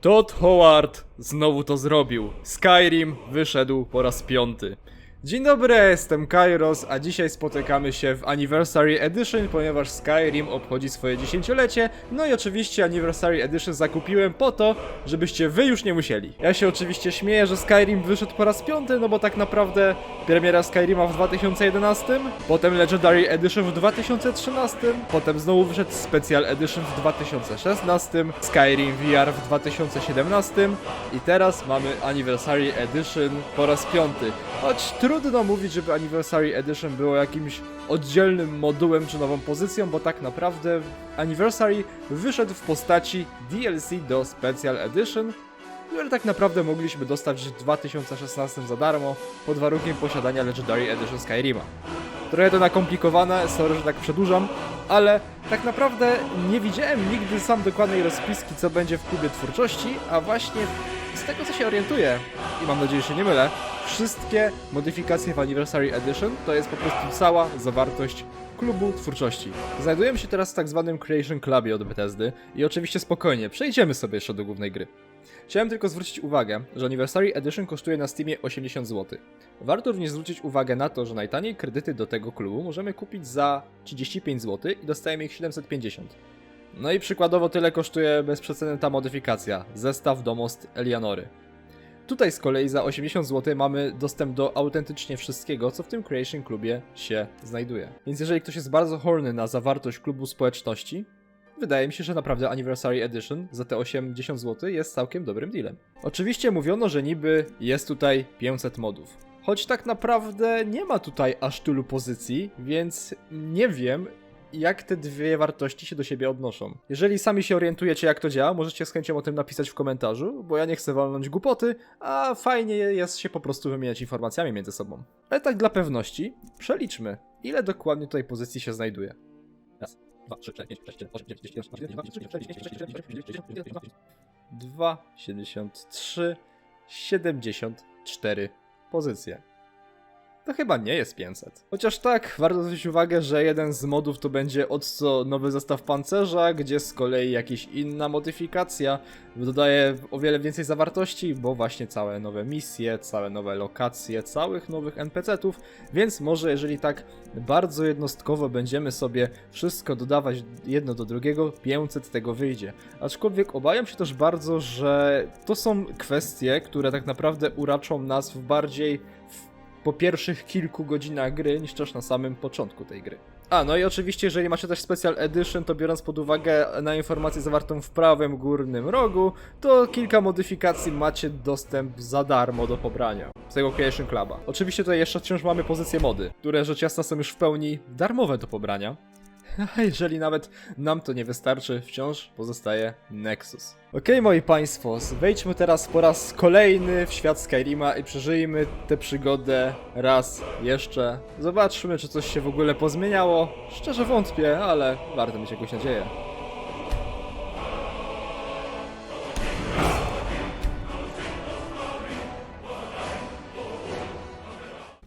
Todd Howard znowu to zrobił. Skyrim wyszedł po raz piąty. Dzień dobry, jestem Kairos, a dzisiaj spotykamy się w Anniversary Edition, ponieważ Skyrim obchodzi swoje dziesięciolecie. No i oczywiście Anniversary Edition zakupiłem po to, żebyście wy już nie musieli. Ja się oczywiście śmieję, że Skyrim wyszedł po raz piąty, no bo tak naprawdę premiera Skyrima w 2011, potem Legendary Edition w 2013, potem znowu wyszedł Special Edition w 2016, Skyrim VR w 2017 i teraz mamy Anniversary Edition po raz piąty. Choć trudno mówić, żeby Anniversary Edition było jakimś oddzielnym modułem czy nową pozycją, bo tak naprawdę Anniversary wyszedł w postaci DLC do Special Edition, które tak naprawdę mogliśmy dostać w 2016 za darmo, pod warunkiem posiadania Legendary Edition Skyrima. Trochę to nakomplikowane, sorry, że tak przedłużam, ale tak naprawdę nie widziałem nigdy sam dokładnej rozpiski, co będzie w klubie twórczości, a właśnie z tego, co się orientuję, i mam nadzieję, że się nie mylę, wszystkie modyfikacje w Anniversary Edition to jest po prostu cała zawartość klubu twórczości. Znajdujemy się teraz w tak zwanym Creation Clubie od Bethesdy i oczywiście spokojnie, przejdziemy sobie jeszcze do głównej gry. Chciałem tylko zwrócić uwagę, że Anniversary Edition kosztuje na Steamie 80 zł. Warto również zwrócić uwagę na to, że najtaniej kredyty do tego klubu możemy kupić za 35 zł i dostajemy ich 750. No i przykładowo tyle kosztuje bez przeceny ta modyfikacja, zestaw do Most Elianory. Tutaj z kolei za 80 zł mamy dostęp do autentycznie wszystkiego, co w tym Creation Clubie się znajduje. Więc jeżeli ktoś jest bardzo horny na zawartość klubu społeczności, wydaje mi się, że naprawdę Anniversary Edition za te 80 zł jest całkiem dobrym dealem. Oczywiście mówiono, że niby jest tutaj 500 modów. Choć tak naprawdę nie ma tutaj aż tylu pozycji, więc nie wiem, jak te dwie wartości się do siebie odnoszą. Jeżeli sami się orientujecie, jak to działa, możecie z chęcią o tym napisać w komentarzu, bo ja nie chcę walnąć głupoty, a fajnie jest się po prostu wymieniać informacjami między sobą. Ale tak dla pewności, przeliczmy, ile dokładnie tutaj pozycji się znajduje. Raz, dwa, trzy, cztery, pięć, sześć, siedem, osiem, dziewięć, dziesięć, jedenaście, dwanaście, trzynaście, czterdzieści, pięćdziesiąt, sześćdziesiąt, siedemdziesiąt, Dwa, siedemdziesiąt trzy, siedemdziesiąt cztery pozycje. To chyba nie jest 500. Chociaż tak, warto zwrócić uwagę, że jeden z modów to będzie od co nowy zestaw pancerza, gdzie z kolei jakaś inna modyfikacja dodaje o wiele więcej zawartości, bo właśnie całe nowe misje, całe nowe lokacje, całych nowych NPC-ów, więc może jeżeli tak bardzo jednostkowo będziemy sobie wszystko dodawać jedno do drugiego, 500 tego wyjdzie. Aczkolwiek obawiam się też bardzo, że to są kwestie, które tak naprawdę uraczą nas w bardziej w po pierwszych kilku godzinach gry niż też na samym początku tej gry. A, no i oczywiście, jeżeli macie też Special Edition, to biorąc pod uwagę na informację zawartą w prawym górnym rogu, to kilka modyfikacji macie dostęp za darmo do pobrania z tego Creation Cluba. Oczywiście tutaj jeszcze wciąż mamy pozycje mody, które rzecz jasna są już w pełni darmowe do pobrania. A jeżeli nawet nam to nie wystarczy, wciąż pozostaje Nexus. Okej, moi państwo, wejdźmy teraz po raz kolejny w świat Skyrima i przeżyjmy tę przygodę raz jeszcze. Zobaczmy, czy coś się w ogóle pozmieniało. Szczerze wątpię, ale warto mieć jakąś nadzieję.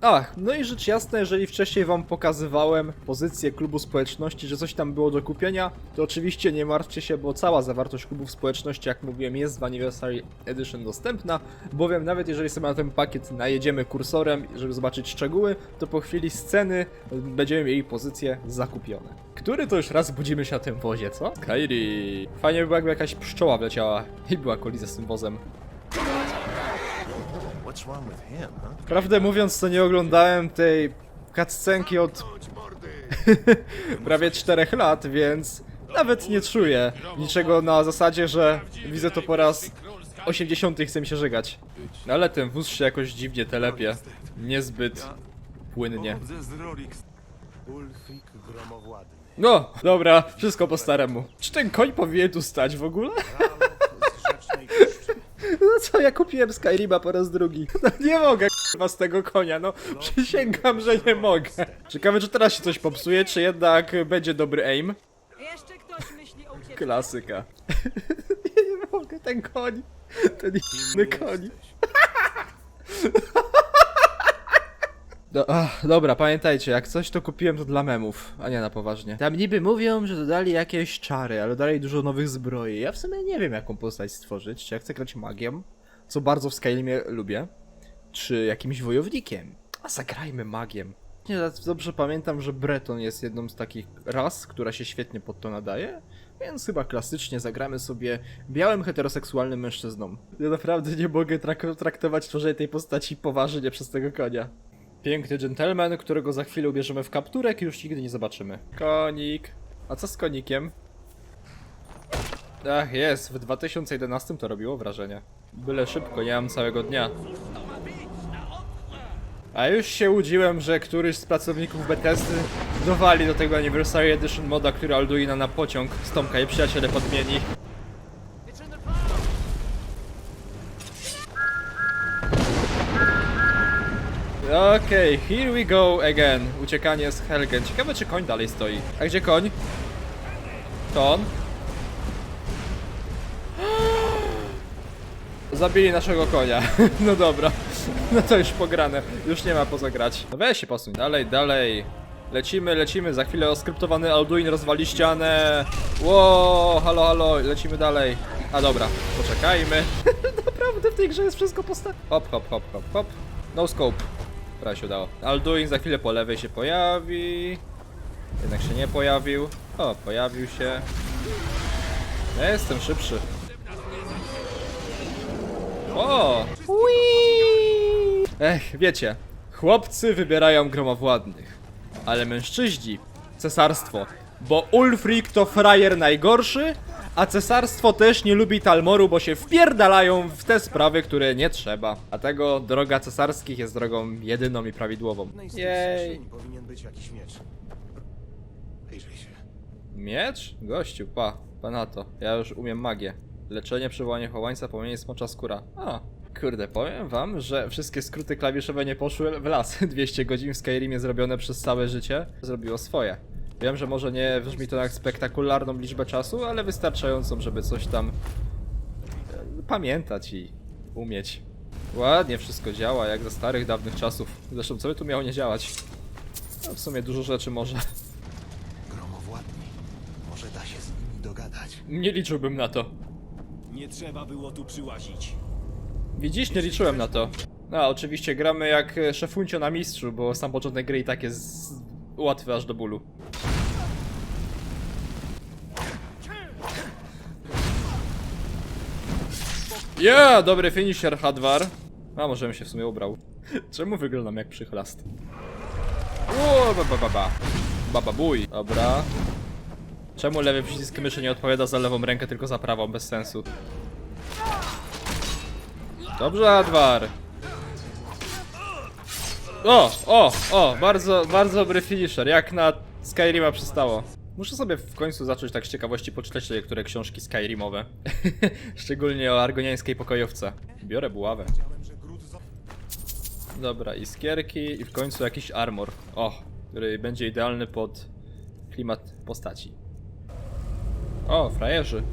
Ach, no i rzecz jasna, jeżeli wcześniej wam pokazywałem pozycję klubu społeczności, że coś tam było do kupienia, to oczywiście nie martwcie się, bo cała zawartość klubów społeczności, jak mówiłem, jest w Anniversary Edition dostępna, bowiem nawet jeżeli sobie na ten pakiet najedziemy kursorem, żeby zobaczyć szczegóły, to po chwili sceny będziemy mieli pozycje zakupione. Który to już raz budzimy się na tym wozie, co? Kairi. Fajnie by było, jakby jakaś pszczoła wleciała i była kolizja z tym wozem. Prawdę mówiąc, to nie oglądałem tej cutscenki od prawie 4 lat, więc nawet nie czuję niczego na zasadzie, że widzę to po raz 80 i chce mi się żygać. Ale ten wóz się jakoś dziwnie telepie. Niezbyt płynnie. No, dobra, wszystko po staremu. Czy ten koń powinien tu stać w ogóle? Prawo z rzecznej puszczy. No co, ja kupiłem Skyrima po raz drugi. No nie mogę k***wa z tego konia, no przysięgam, że nie mogę. Ciekawe, czy teraz się coś popsuje, czy jednak będzie dobry aim. Jeszcze ktoś myśli o ucieczce? Klasyka. Ja nie mogę, ten koń. Ten inny koń. Do, ach, dobra, pamiętajcie, jak coś to kupiłem to dla memów, a nie na poważnie. Tam niby mówią, że dodali jakieś czary, ale dodali dużo nowych zbroi. Ja w sumie nie wiem jaką postać stworzyć, czy ja chcę grać magiem, co bardzo w Skyrimie lubię, czy jakimś wojownikiem. A zagrajmy magiem. Nie, dobrze pamiętam, że Breton jest jedną z takich ras, która się świetnie pod to nadaje, więc chyba klasycznie zagramy sobie białym heteroseksualnym mężczyzną. Ja naprawdę nie mogę trak- traktować tworzenia tej postaci poważnie przez tego konia. Piękny gentleman, którego za chwilę ubierzemy w kapturek i już nigdy nie zobaczymy. Konik. A co z konikiem? Ach, jest, w 2011 to robiło wrażenie. Byle szybko, nie mam całego dnia. A już się łudziłem, że któryś z pracowników Bethesdy dowali do tego Anniversary Edition moda, który Alduina na pociąg z Tomka i przyjaciele podmieni. Okej, here we go again. Uciekanie z Helgen. Ciekawe czy koń dalej stoi. A gdzie koń? To on? Zabili naszego konia. No dobra. No to już pograne. Już nie ma po co grać. No weź się posuń. Dalej, dalej. Lecimy, lecimy. Za chwilę oskryptowany Alduin rozwali ścianę. Ło, halo, halo. Lecimy dalej. A dobra, poczekajmy. Naprawdę w tej grze jest wszystko posta... Hop, hop, hop, hop, hop. No scope. Prawie się udało. Alduin za chwilę po lewej się pojawi. Jednak się nie pojawił. O, pojawił się. Ja jestem szybszy. O! Ui! Ech, wiecie, chłopcy wybierają gromowładnych, ale mężczyźni cesarstwo, bo Ulfric to frajer najgorszy, a cesarstwo też nie lubi Talmoru, bo się wpierdalają w te sprawy, które nie trzeba. A tego droga cesarskich jest drogą jedyną i prawidłową. Tych Jej. powinien być jakiś miecz. Się. Miecz? Gościu, pa, pa na to. Ja już umiem magię. Leczenie, przywołanie chowańca, płomienie smocza skóra. A, kurde, powiem wam, że wszystkie skróty klawiszowe nie poszły w las. 200 godzin w Skyrimie zrobione przez całe życie zrobiło swoje. Wiem, że może nie brzmi to jak spektakularną liczbę czasu, ale wystarczającą, żeby coś tam e, pamiętać i umieć. Ładnie wszystko działa, jak za starych, dawnych czasów. Zresztą, co by tu miało nie działać? No, w sumie dużo rzeczy może. Gromowładni. Może da się z nimi dogadać. Nie liczyłbym na to. Nie trzeba było tu przyłazić. Widzisz, nie liczyłem na to. No, oczywiście gramy jak e, szefuncio na mistrzu, bo sam początek gry i tak jest łatwy aż do bólu. Ja, dobry finisher, Hadwar. A, może bym się w sumie ubrał. Czemu wyglądam jak przychlast? Ło, ba, ba, ba, ba. Baba bój. Dobra. Czemu lewy przycisk myszy nie odpowiada za lewą rękę, tylko za prawą? Bez sensu. Dobrze, Adwar. O, o, o, bardzo, bardzo dobry finisher, jak na Skyrima przystało. Muszę sobie w końcu zacząć tak z ciekawości poczytać niektóre książki Skyrimowe. Szczególnie o argoniańskiej pokojowce. Biorę buławę. Dobra, iskierki i w końcu jakiś armor. O, który będzie idealny pod klimat postaci. O, frajerzy.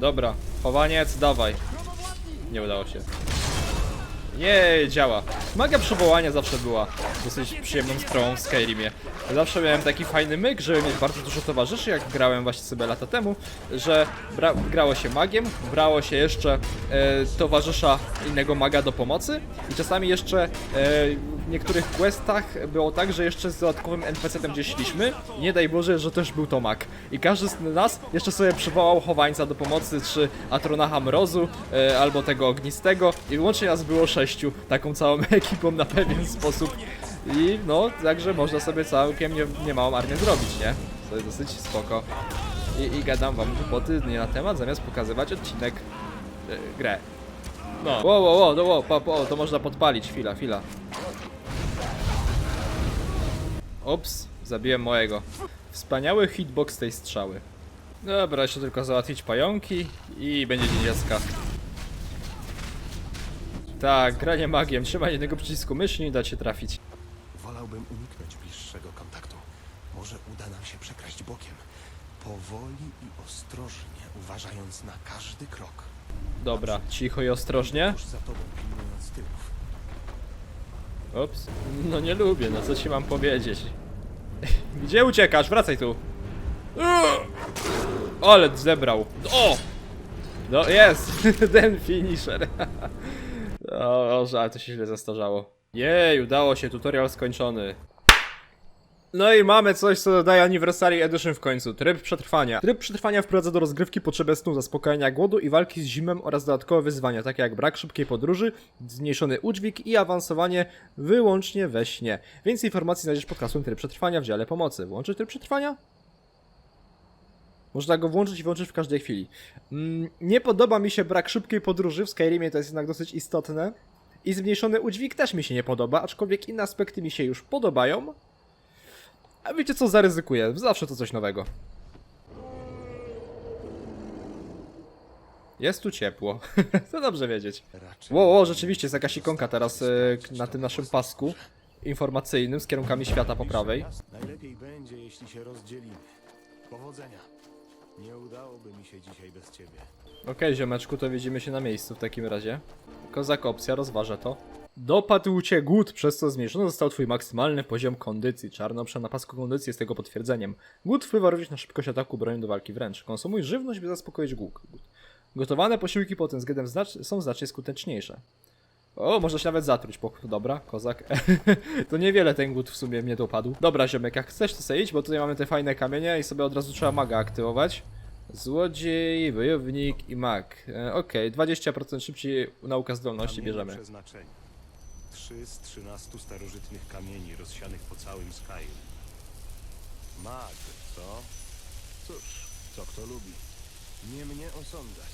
Dobra, chowaniec, dawaj. Nie udało się. Nie, działa. Magia przywołania zawsze była dosyć przyjemną sprawą w Skyrimie. Zawsze miałem taki fajny myk, żeby mieć bardzo dużo towarzyszy, jak grałem właśnie sobie lata temu, że grało się magiem, brało się jeszcze e, towarzysza innego maga do pomocy i czasami jeszcze e, niektórych questach było tak, że jeszcze z dodatkowym NPC-tem gdzieś szliśmy nie daj Boże, że też był to mag. I każdy z nas jeszcze sobie przywołał chowańca do pomocy, czy Atronacha Mrozu, e, albo tego ognistego i łącznie nas było sześciu, taką całą ekipą na pewien sposób. I no, także można sobie całkiem nie, niemałą armię zrobić, nie? To jest dosyć spoko. I, i gadam wam głupoty nie na temat, zamiast pokazywać odcinek e, grę. No. Ło, no, ło, pa, po, to można podpalić, chwila, chwila. Ups, zabiłem mojego. Wspaniały hitbox tej strzały. Dobra, jeszcze tylko załatwić pająki i będzie dzień dziecka. Tak, granie magiem, trzymaj jednego przycisku myszy i dać się trafić. Wolałbym uniknąć bliższego kontaktu. Może uda nam się przekraść bokiem. Powoli i ostrożnie, uważając na każdy krok. Dobra, cicho i ostrożnie. Tuż za tobą pilnując tyłów. Ups. No nie lubię, no co ci mam powiedzieć. Gdzie uciekasz? Wracaj tu. Ale zebrał. O! No jest! Ten finisher. o, Boże, ale to się źle zastarzało. Jej, udało się, tutorial skończony. No i mamy coś, co dodaje Anniversary Edition w końcu. Tryb przetrwania. Tryb przetrwania wprowadza do rozgrywki potrzebę snu, zaspokojenia głodu i walki z zimem oraz dodatkowe wyzwania, takie jak brak szybkiej podróży, zmniejszony udźwig i awansowanie wyłącznie we śnie. Więcej informacji znajdziesz pod hasłem tryb przetrwania w dziale pomocy. Włączyć tryb przetrwania? Można go włączyć i wyłączyć w każdej chwili. Mm, nie podoba mi się brak szybkiej podróży, w Skyrimie to jest jednak dosyć istotne. I zmniejszony udźwig też mi się nie podoba, aczkolwiek inne aspekty mi się już podobają. A wiecie co, zaryzykuję. Zawsze to coś nowego. Jest tu ciepło. to dobrze wiedzieć. Ło, ło, rzeczywiście jest jakaś ikonka teraz k- na tym naszym pasku informacyjnym z kierunkami świata po prawej. Najlepiej będzie, jeśli się rozdzielimy. Powodzenia. Nie udałoby mi się dzisiaj bez ciebie. Okej, ziomeczku, to widzimy się na miejscu w takim razie. Kozak opcja, rozważę to. Dopadł cię głód, przez co zmniejszony został twój maksymalny poziom kondycji. Czarnopsza na pasku kondycji jest tego potwierdzeniem. Głód wpływa również na szybkość ataku broni do walki wręcz. Konsumuj żywność, by zaspokoić głód. Gotowane posiłki pod tym względem znacz- są znacznie skuteczniejsze. O, można się nawet zatruć. Po... Dobra, kozak. to niewiele ten głód w sumie mnie dopadł. Dobra, ziomek, jak chcesz to sobie idź, bo tutaj mamy te fajne kamienie i sobie od razu trzeba maga aktywować. Złodziej, wojownik i mag. E, Okej, 20% szybciej nauka zdolności bierzemy. przeznaczenia. Trzy z trzynastu starożytnych kamieni rozsianych po całym Skyrim. Mag, co? Cóż, co kto lubi. Nie mnie osądzać.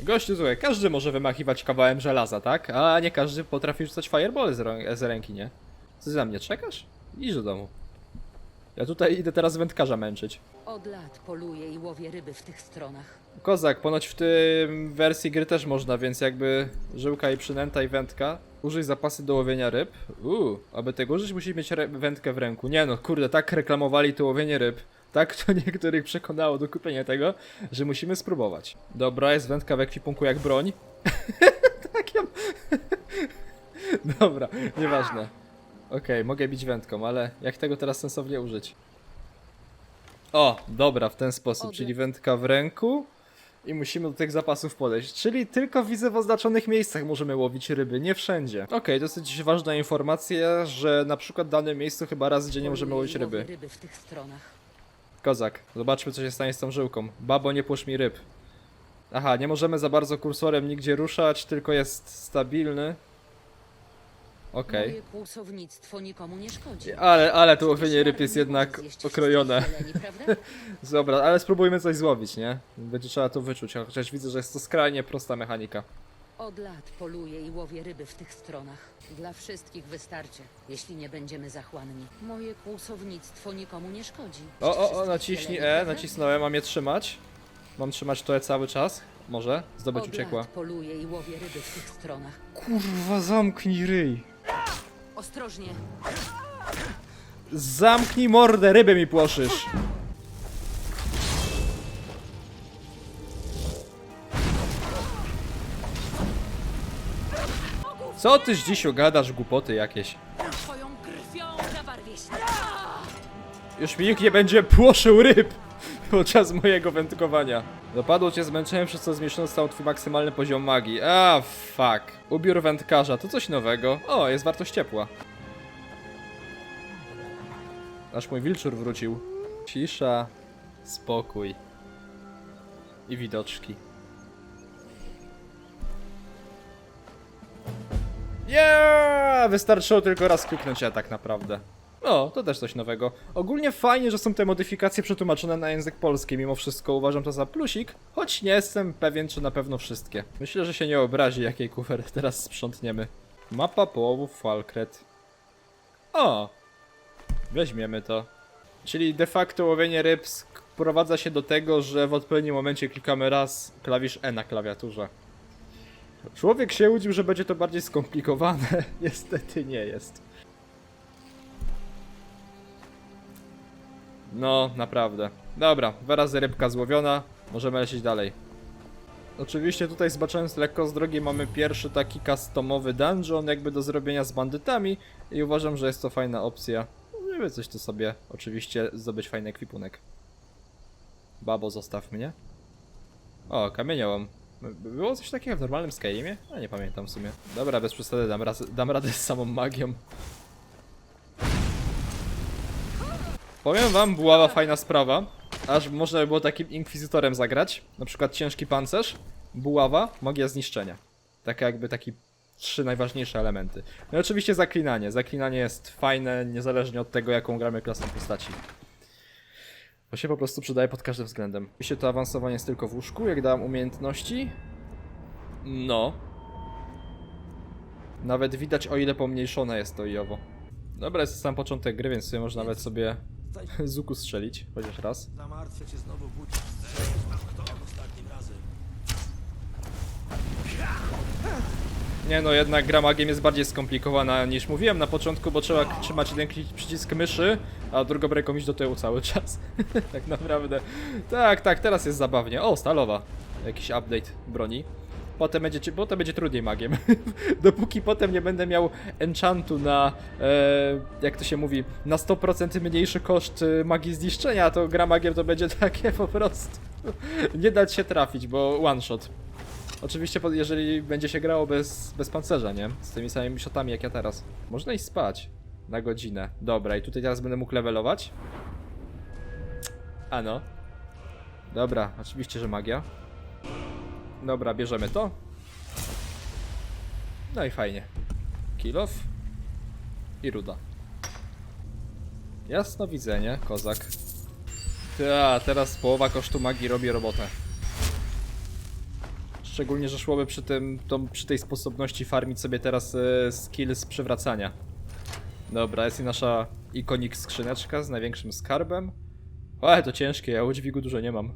Gościu, słuchaj, każdy może wymachiwać kawałem żelaza, tak? A nie każdy potrafi rzucać fireball z, rą- z ręki, nie? Co ty na mnie czekasz? Idź do domu. Ja tutaj idę teraz wędkarza męczyć. Od lat poluję i łowię ryby w tych stronach. Kozak, ponoć w tym wersji gry też można, więc jakby żyłka i przynęta i wędka. Użyj zapasy do łowienia ryb. Uuu, aby tego użyć musi mieć wędkę w ręku. Nie no, kurde, tak reklamowali to łowienie ryb. Tak to niektórych przekonało do kupienia tego, że musimy spróbować. Dobra, jest wędka w ekwipunku jak broń. tak ja... Dobra, nieważne. Okej, mogę bić wędką, ale jak tego teraz sensownie użyć? O, dobra, w ten sposób, czyli wędka w ręku i musimy do tych zapasów podejść. Czyli tylko widzę w oznaczonych miejscach możemy łowić ryby, nie wszędzie. Okej, dosyć ważna informacja, że na przykład w danym miejscu chyba raz dziennie możemy łowić ryby. ryby w tych stronach. Kozak, zobaczmy co się stanie z tą żyłką. Babo, nie płusz mi ryb. Aha, nie możemy za bardzo kursorem nigdzie ruszać, tylko jest stabilny. Okej. Moje kłusownictwo nikomu nie szkodzi. Ale, ale to łowienie ryb jest jednak okrojone. Dobra, ale spróbujmy coś złowić, nie? Będzie trzeba to wyczuć, chociaż widzę, że jest to skrajnie prosta mechanika. Od lat poluję i łowię ryby w tych stronach. Dla wszystkich wystarczy, jeśli nie będziemy zachłanni. Moje kłusownictwo nikomu nie szkodzi. O, o, o, naciśnij E, nacisnąłem, mam je trzymać. Mam trzymać to E cały czas? Może? Zdobyć Od uciekła. lat poluję i łowię ryby w tych stronach. Kurwa, zamknij ryj. Ostrożnie. Zamknij mordę, rybę mi płoszysz. Co tyś dziś gadasz głupoty jakieś? Twoją krwią zabarwię się. Już mi nikt nie będzie płoszył ryb podczas mojego wędkowania. Dopadło cię zmęczenie, przez co zmniejszony stał twój maksymalny poziom magii. A, fuck. Ubiór wędkarza, to coś nowego. O, jest wartość ciepła. Aż mój wilczur wrócił. Cisza, spokój. I widoczki. Yeah! Wystarczyło tylko raz kliknąć ja tak naprawdę. O, to też coś nowego. Ogólnie fajnie, że są te modyfikacje przetłumaczone na język polski. Mimo wszystko uważam to za plusik, choć nie jestem pewien, czy na pewno wszystkie. Myślę, że się nie obrazi, jakiej kufer teraz sprzątniemy. Mapa połowów Falkret. O! Weźmiemy to. Czyli de facto łowienie ryb sprowadza się do tego, że w odpowiednim momencie klikamy raz klawisz E na klawiaturze. Człowiek się łudził, że będzie to bardziej skomplikowane. Niestety nie jest. No, naprawdę. Dobra, dwa rybka złowiona. Możemy lecieć dalej. Oczywiście tutaj zbaczając lekko z drogi mamy pierwszy taki customowy dungeon jakby do zrobienia z bandytami i uważam, że jest to fajna opcja. Żeby coś tu sobie oczywiście zdobyć fajny ekwipunek. Babo, zostaw mnie. O, kamieniołom. By- Było coś takiego w normalnym Skyrimie? A nie pamiętam w sumie. Dobra, bez przesady dam, raz, dam radę z samą magią. Powiem wam, była fajna sprawa. Aż można by było takim inkwizytorem zagrać. Na przykład ciężki pancerz, buława, magia zniszczenia. Takie jakby taki trzy najważniejsze elementy. No i oczywiście zaklinanie. Zaklinanie jest fajne, niezależnie od tego, jaką gramy klasą postaci. Bo się po prostu przydaje pod każdym względem. Oczywiście to awansowanie jest tylko w łóżku, jak dałem umiejętności. No. Nawet widać o ile pomniejszone jest to i owo. Dobra, jest sam początek gry, więc sobie można nawet sobie z łuku strzelić, chociaż raz. Zamartwię cię znowu ostatnim razem. Nie no, jednak gra magiem jest bardziej skomplikowana niż mówiłem na początku, bo trzeba trzymać jeden przycisk myszy, a drugą ręką iść do tyłu cały czas. tak naprawdę. Tak, tak, teraz jest zabawnie. O, stalowa. Jakiś update broni. Potem będzie, ci- potem będzie trudniej magiem. Dopóki potem nie będę miał enchantu na, e, jak to się mówi, na 100% mniejszy koszt e, magii zniszczenia, to gra magiem to będzie takie po prostu. nie dać się trafić, bo one shot. Oczywiście, jeżeli będzie się grało bez, bez pancerza, nie? Z tymi samymi shotami jak ja teraz. Można iść spać. Na godzinę. Dobra, i tutaj teraz będę mógł levelować. Ano. Dobra, oczywiście, że magia. Dobra, bierzemy to. No i fajnie. Kill off. I ruda. Jasno widzenie, kozak. Ta, teraz połowa kosztu magii robi robotę. Szczególnie, że szłoby przy tym, przy tej sposobności farmić sobie teraz e, skill z przywracania. Dobra, jest i nasza ikonik skrzyneczka z największym skarbem. O, ale to ciężkie, ja udźwigu dużo nie mam.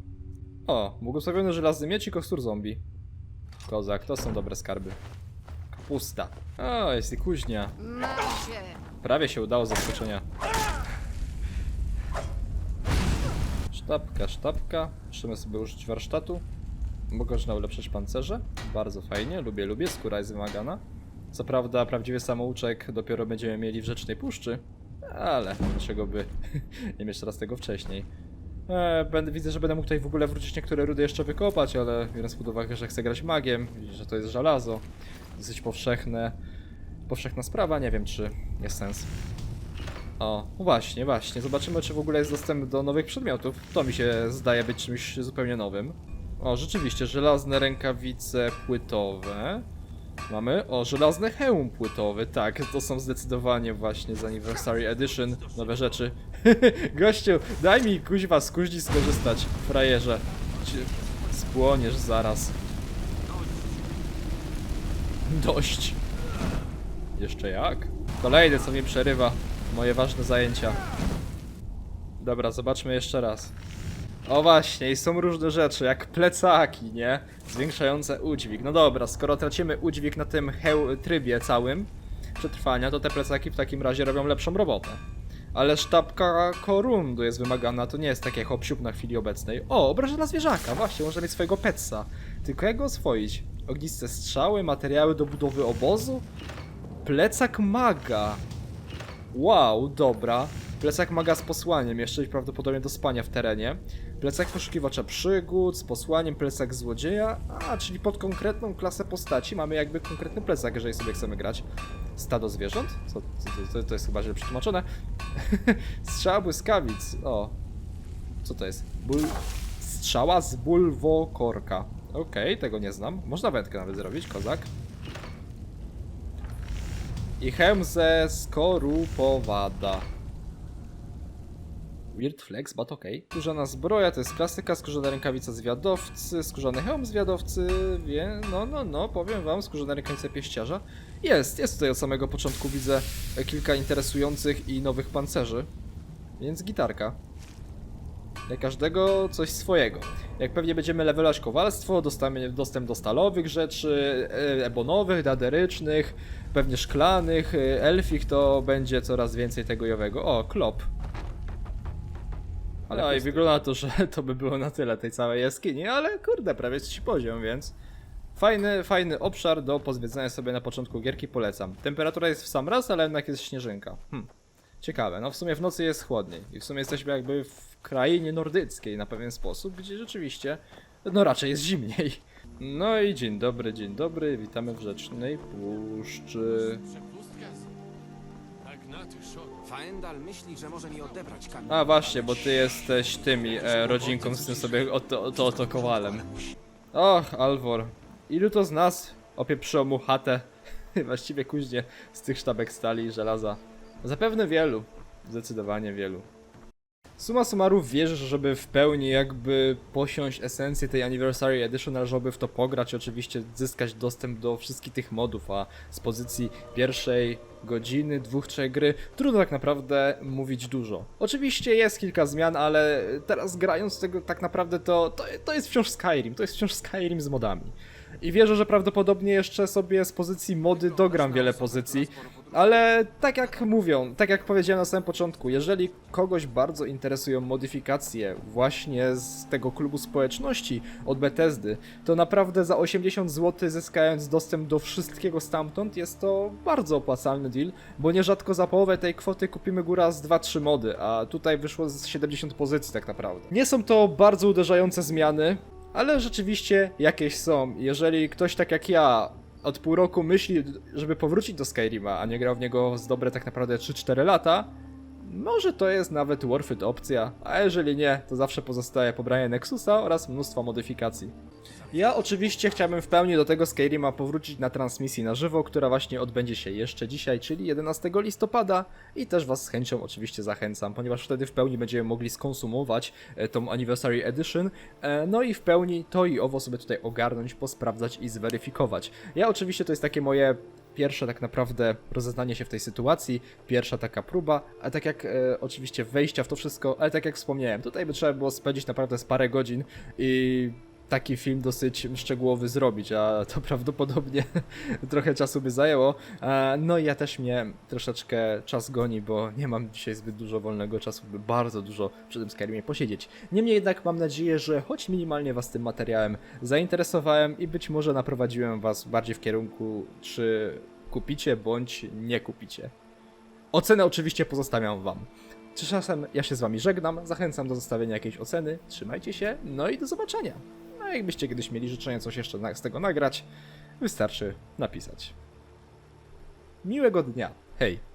O, błogosławiony żelazny miecz i kostur zombie. Kozak, to są dobre skarby. Kapusta. O, jest i kuźnia. Prawie się udało z zaskoczenia. Sztabka, sztabka. Możemy sobie użyć warsztatu. Można ulepszyć pancerze. Bardzo fajnie, lubię, lubię. Skóra jest wymagana. Co prawda, prawdziwy samouczek dopiero będziemy mieli w Rzecznej Puszczy. Ale dlaczego by nie mieć teraz tego wcześniej? E, będę, widzę, że będę mógł tutaj w ogóle wrócić niektóre rudy jeszcze wykopać, ale biorąc pod uwagę, że chcę grać magiem, i że to jest żelazo, dosyć powszechne, powszechna sprawa, nie wiem czy jest sens. O, właśnie, właśnie. Zobaczymy, czy w ogóle jest dostęp do nowych przedmiotów. To mi się zdaje być czymś zupełnie nowym. O, rzeczywiście, żelazne rękawice płytowe. Mamy, o, żelazny hełm płytowy, tak, to są zdecydowanie właśnie z Anniversary Edition nowe rzeczy. Gościu, daj mi kuźwa z kuźni skorzystać, frajerze. Spłoniesz zaraz. Dość. Jeszcze jak? Kolejny, co mi przerywa moje ważne zajęcia. Dobra, zobaczmy jeszcze raz. O właśnie, i są różne rzeczy, jak plecaki, nie? Zwiększające udźwig. No dobra, skoro tracimy udźwig na tym trybie całym przetrwania, to te plecaki w takim razie robią lepszą robotę. Ale sztabka korundu jest wymagana, to nie jest takie hop na chwili obecnej. O, obrażona zwierzaka, właśnie, można mieć swojego petsa. Tylko jak go oswoić? Ogniste strzały, materiały do budowy obozu? Plecak maga. Wow, dobra. Plecak maga z posłaniem, jeszcze i prawdopodobnie do spania w terenie. Plecak poszukiwacza przygód z posłaniem, plecak złodzieja. A, czyli pod konkretną klasę postaci mamy jakby konkretny plecak, jeżeli sobie chcemy grać. Stado zwierząt? Co, to, to, to jest chyba źle przetłumaczone. Strzała błyskawic. O. Co to jest? Ból... Strzała z bulwokorka. Okej, tego nie znam. Można wędkę nawet zrobić, kozak. I hełm ze skorupowada. Weird flex, but okej. Skórzana zbroja to jest klasyka, skórzana rękawica zwiadowcy, skórzany hełm zwiadowcy, wie, no, no, no, powiem wam, skórzana rękawica pieściarza. Jest, jest tutaj od samego początku, widzę kilka interesujących i nowych pancerzy. Więc gitarka. Dla każdego coś swojego. Jak pewnie będziemy levelać kowalstwo, dostaniemy dostęp do stalowych rzeczy, e, ebonowych, daderycznych, pewnie szklanych, e, elfich, to będzie coraz więcej tego jowego. O, klop. Ale no i wygląda na to, że to by było na tyle tej całej jaskini, ale kurde, prawie trzeci poziom, więc fajny, fajny obszar do pozwiedzania sobie na początku gierki, polecam. Temperatura jest w sam raz, ale jednak jest śnieżynka. Hm. Ciekawe, no w sumie w nocy jest chłodniej i w sumie jesteśmy jakby w krainie nordyckiej na pewien sposób, gdzie rzeczywiście, no raczej jest zimniej. No i dzień dobry, dzień dobry, witamy w Rzecznej Puszczy. Faendal myśli, że może mi odebrać kamień. A właśnie, bo ty jesteś tymi e, rodzinką z tym sobie oto, oto, kowalem. Och, Alvor. Ilu to z nas opieprzyło mu chatę? Właściwie kuźnie z tych sztabek stali i żelaza. Zapewne wielu. Zdecydowanie wielu. Suma summarów wierzę, że żeby w pełni jakby posiąść esencję tej Anniversary Edition należałoby w to pograć, oczywiście zyskać dostęp do wszystkich tych modów, a z pozycji pierwszej godziny, dwóch, trzech gry trudno tak naprawdę mówić dużo. Oczywiście jest kilka zmian, ale teraz grając tego tak naprawdę to, to, to jest wciąż Skyrim, to jest wciąż Skyrim z modami. I wierzę, że prawdopodobnie jeszcze sobie z pozycji mody dogram wiele pozycji, ale tak jak mówią, tak jak powiedziałem na samym początku, jeżeli kogoś bardzo interesują modyfikacje właśnie z tego klubu społeczności od Bethesdy, to naprawdę za 80 zł zyskając dostęp do wszystkiego stamtąd jest to bardzo opłacalny deal, bo nierzadko za połowę tej kwoty kupimy góra z 2-3 mody, a tutaj wyszło z 70 pozycji tak naprawdę. Nie są to bardzo uderzające zmiany, ale rzeczywiście jakieś są. Jeżeli ktoś tak jak ja od pół roku myśli, żeby powrócić do Skyrima, a nie grał w niego z dobre tak naprawdę 3-4 lata, może to jest nawet worth it opcja, a jeżeli nie, to zawsze pozostaje pobranie Nexusa oraz mnóstwo modyfikacji. Ja oczywiście chciałbym w pełni do tego Skyrima powrócić na transmisji na żywo, która właśnie odbędzie się jeszcze dzisiaj, czyli 11 listopada i też Was z chęcią oczywiście zachęcam, ponieważ wtedy w pełni będziemy mogli skonsumować e, tą Anniversary Edition, e, no i w pełni to i owo sobie tutaj ogarnąć, posprawdzać i zweryfikować. Ja oczywiście to jest takie moje pierwsze tak naprawdę rozeznanie się w tej sytuacji, pierwsza taka próba, a tak jak e, oczywiście wejścia w to wszystko, ale tak jak wspomniałem, tutaj by trzeba było spędzić naprawdę z parę godzin i taki film dosyć szczegółowy zrobić, a to prawdopodobnie trochę czasu by zajęło. E, No i ja też mnie troszeczkę czas goni, bo nie mam dzisiaj zbyt dużo wolnego czasu, by bardzo dużo przy tym Skyrimie posiedzieć. Niemniej jednak mam nadzieję, że choć minimalnie Was tym materiałem zainteresowałem i być może naprowadziłem Was bardziej w kierunku, czy kupicie bądź nie kupicie. Ocenę oczywiście pozostawiam Wam. Tymczasem ja się z Wami żegnam, zachęcam do zostawienia jakiejś oceny, trzymajcie się, no i do zobaczenia. A jakbyście kiedyś mieli życzenie coś jeszcze z tego nagrać, wystarczy napisać. Miłego dnia, hej!